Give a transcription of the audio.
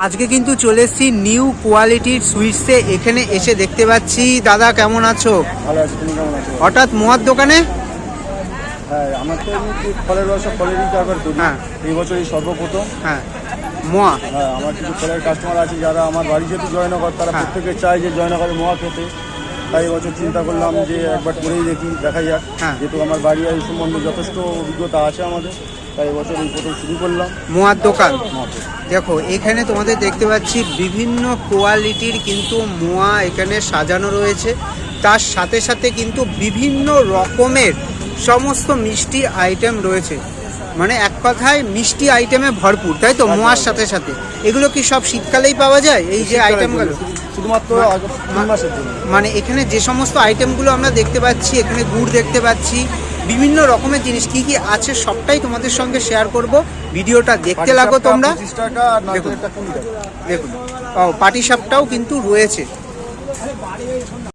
আজকে কিন্তু চলে এসেছি নিউ কোয়ালিটির সুইটসে এখানে এসে দেখতে পাচ্ছি দাদা কেমন আছো? ভালো আছে কেমন আছো? হঠাৎ মোয়ার দোকানে? হ্যাঁ আমার তো ফলের ফলেরই হ্যাঁ। এই বছরই সর্বপ্রথম। হ্যাঁ মোয়া? হ্যাঁ আমার কিছু ফলের কাস্টমার আছে যারা আমার বাড়ি যেহেতু জয়নগর তারা হ্যাঁ। প্রত্যেকে চায় যে জয়নগরে মোয়া খেতে। তাই এবছর চিন্তা করলাম যে একবার করেই দেখি দেখা যাক। হ্যাঁ। যেহেতু আমার বাড়ি এই সম্বন্ধে যথেষ্ট অভিজ্ঞতা আছে আমাদের। তাই এবছর এই প্রথম শুরু করলাম। মোয়ার দোকান। দেখো এখানে তোমাদের দেখতে পাচ্ছি বিভিন্ন কোয়ালিটির কিন্তু মোয়া এখানে সাজানো রয়েছে। তার সাথে সাথে কিন্তু বিভিন্ন রকমের সমস্ত মিষ্টি আইটেম রয়েছে। মানে এক কথায় মিষ্টি আইটেমে ভরপুর তাই তো? মোয়ার সাথে সাথে। এগুলো কি সব শীতকালেই পাওয়া যায়? এই যে আইটেমগুলো? শুধুমাত্র মানে এখানে যে সমস্ত আইটেমগুলো আমরা দেখতে পাচ্ছি এখানে গুড় দেখতে পাচ্ছি বিভিন্ন রকমের জিনিস কি কি আছে সবটাই তোমাদের সঙ্গে শেয়ার করব। ভিডিওটা দেখতে লাগো তোমরা। দেখুন। পাটি সাপটাও কিন্তু রয়েছে।